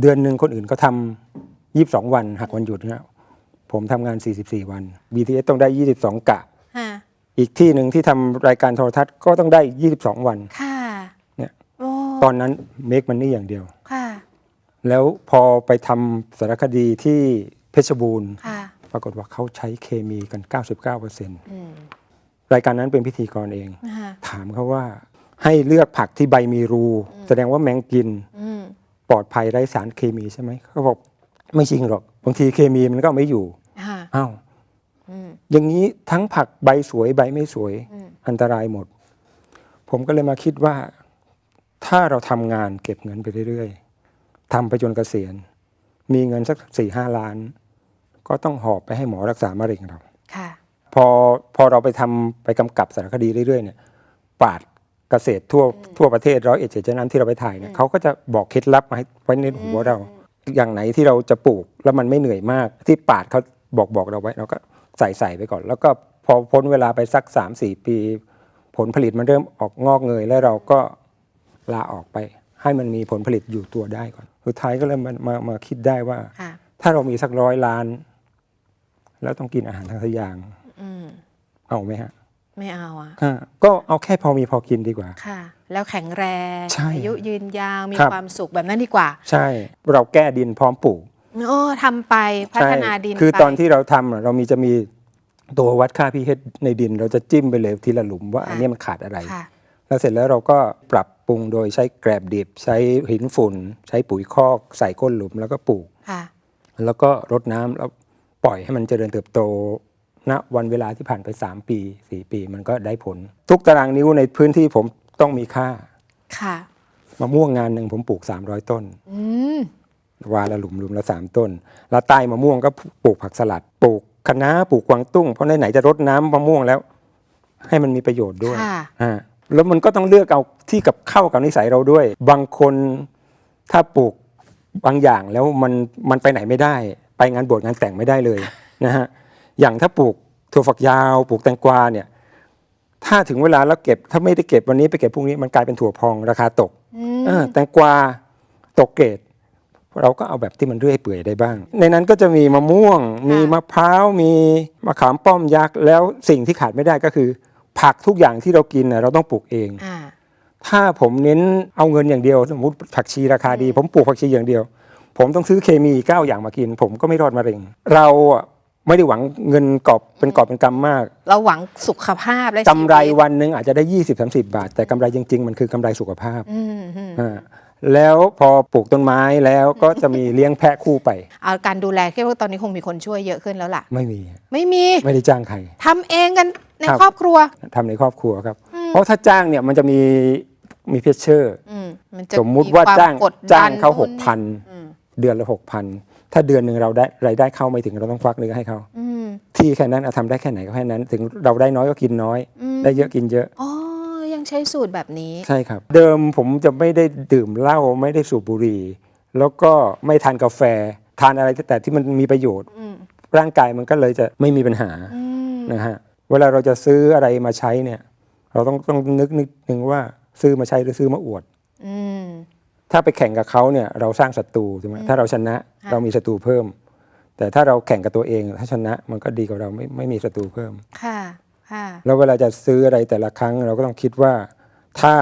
เดือนหนึ่งคนอื่นก็ทำยี่สิบสองวันหักวันหยุดนะผมทำงาน 44 วัน BTS ต้องได้ 22 กะค่ะอีกที่หนึ่งที่ทำรายการโทรทัศน์ก็ต้องได้ 22 วันค่ะเนี่ยโอ้ตอนนั้นเมกมันนี่อย่างเดียวค่ะแล้วพอไปทำสารคดีที่เพชรบูรณ์ค่ะปรากฏว่าเขาใช้เคมีกัน 99%อืมรายการนั้นเป็นพิธีกรเองนะคะถามเขาว่าให้เลือกผักที่ใบมีรู แสดงว่าแมงกินอืม ปลอดภัยไร้สารเคมีใช่ไหมเขาบอกไม่จริงหรอกบางทีเคมีมันก็เอาไม่อยู่ค่ะอ้าวอืมอย่างนี้ทั้งผักใบสวยใบไม่สวยอืมอันตรายหมด ผมก็เลยมาคิดว่า ถ้าเราทำงานเก็บเงินไปเรื่อยๆทำไปจนเกษียณ มีเงินสักสี่ห้าล้าน ก็ต้องหอบไปให้หมอรักษามะเร็งเราค่ะพอพอเราไปทำไปกำกับสารคดีเรื่อยๆเนี่ยปราด เกษตรทั่วทั่วประเทศร้อยเอ็ดเจ็ดจันนั้นที่เราไปถ่ายเนี่ยเขาก็จะบอกเคล็ดลับมาให้ไว้ในหัวเรา อย่างไหนที่เราจะปลูกแล้วมันไม่เหนื่อยมาก ที่ปาดเขาบอกบอกเราไว้เราก็ใส่ใส่ไปก่อน แล้วก็พอพ้นเวลาไปสักสามสี่ปี ผลผลิตมันเริ่มออกงอกเงย แล้วเราก็ลาออกไป ให้มันมีผลผลิตอยู่ตัวได้ก่อนสุดท้ายก็เลยมามามาคิดได้ว่าค่ะถ้าเรามีสักร้อยล้าน แล้วต้องกินอาหารทางสายางอืมเอาไหมฮะ ไม่เอาอะอ่าก็เอาแค่พอมีพอกินดีกว่า ค่ะ แล้วแข็งแรงใช่อายุยืนยาวมีครับ ความสุขแบบนั้นดีกว่า ใช่เราแก้ดินพร้อมปลูกโอ้ทำไปพัฒนาดินใช่คือไปตอนที่เราทำอะเรามีจะมีตัววัดค่า pH ในดิน เราจะจิ้มไปเลยทีละหลุมว่าค่ะอันเนี้ยมันขาดอะไร ค่ะ แล้วเสร็จแล้วเราก็ปรับปรุงโดยใช้แกลบดิบ ใช้หินฝุ่น ใช้ปุ๋ยคอก ใส่ก้นหลุมแล้วก็ปลูก ค่ะ แล้วก็รดน้ำแล้วปล่อยให้มันเจริญเติบโต ณวันเวลาที่ผ่านไป 3 ปี 4 ปีมันก็ได้ผล ทุกตารางนิ้วในพื้นที่ผมต้องมีค่า ค่ะ มะม่วงงานหนึ่งผมปลูก 300 ต้น อืม วาละหลุมหลุมละสามต้น แล้วใต้มะม่วงก็ปลูกผักสลัด ปลูกคะน้าปลูกกวางตุ้ง เพราะไหนๆจะรดน้ำมะม่วงแล้ว ให้มันมีประโยชน์ด้วยค่ะอ่าแล้วมันก็ต้องเลือกเอาที่กับเข้ากับนิสัยเราด้วย บางคนถ้าปลูกบางอย่างแล้วมันมันไปไหนไม่ได้ ไปงานบวชงานแต่งไม่ได้เลยนะฮะ อย่างถ้าปลูกถั่วฝักยาวปลูกแตงกวาเนี่ยถ้าถึงเวลาแล้วเก็บถ้าไม่ได้เก็บวันนี้ไปเก็บพรุ่งนี้มันกลายเป็นถั่วพองราคาตกอืเอมอแตงกวาตกเกรดเราก็เอาแบบที่มันเรื่อยเปื่อยได้บ้าง ในนั้นก็จะมีมะม่วง มีมะพร้าวมีมะขามป้อมยักษ์แล้วสิ่งที่ขาดไม่ได้ก็คือ ผักทุกอย่างที่เรากินน่ะเราต้องปลูกเองอ่าถ้าผมเน้นเอาเงินอย่างเดียว สมมติผักชีราคาดี ผมปลูกผักชีอย่างเดียว ผมต้องซื้อเคมีเก้าอย่างมากิน ผมก็ไม่รอดมะเร็ง เราอะ ไม่ได้หวังเงินกอบเป็นกอบเป็นกำมากเราหวังสุขภาพและกำไรชีวิตวันหนึ่งอาจจะได้ 20-30 บาท แต่กำไรจริง ๆ มันคือกำไรสุขภาพอืมอืม อ่าแล้วพอปลูกต้นไม้แล้วก็จะมีเลี้ยงแพะคู่ไป เอาการดูแลคิดว่าตอนนี้คงมีคนช่วยเยอะขึ้นแล้วล่ะ ไม่มีไม่มีไม่ได้จ้างใคร ทำเองกันในครับ ครอบครัว ทำในครอบครัวครับ เพราะถ้าจ้างเนี่ยมันจะมีมีเพชเชอร์ อืมมันจะสมมุติว่าควจ้างกดดันจ้างเขาหนู่กนพันอืมเดือนละหกพัน ถ้าเดือนหนึ่งเราได้รายได้เข้าไม่ถึงเราต้องควักเนื้อให้เขาอืมที่แค่นั้นเอาทำได้แค่ไหนก็แค่นั้น ถึงเราได้น้อยก็กินน้อย อืมได้เยอะกินเยอะ อ๋อยังใช้สูตรแบบนี้ ใช่ครับ เดิมผมจะไม่ได้ดื่มเหล้าไม่ได้สูบบุหรี่แล้วก็ไม่ทานกาแฟ ทานอะไรแต่ที่มันมีประโยชน์ อืมร่างกายมันก็เลยจะไม่มีปัญหาอืมนะฮะเวลาเราจะซื้ออะไรมาใช้เนี่ย เราต้องต้องนึกนิดนึงว่าซื้อมาใช้หรือซื้อมาอวด อืม ถ้าไปแข่งกับเขาเนี่ยเราสร้างศัตรูใช่ไหมถ้าเราชนะค่ะเรามีศัตรูเพิ่ม แต่ถ้าเราแข่งกับตัวเอง ถ้าชนะมันก็ดีกว่าเราไม่ไม่มีศัตรูเพิ่มค่ะค่ะแล้วเวลาจะซื้ออะไรแต่ละครั้งเราก็ต้องคิดว่า ถ้า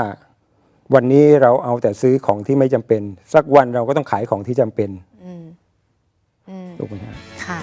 วันนี้เราเอาแต่ซื้อของที่ไม่จำเป็น สักวันเราก็ต้องขายของที่จำเป็นอืมอืมถูกไหมฮะค่ะ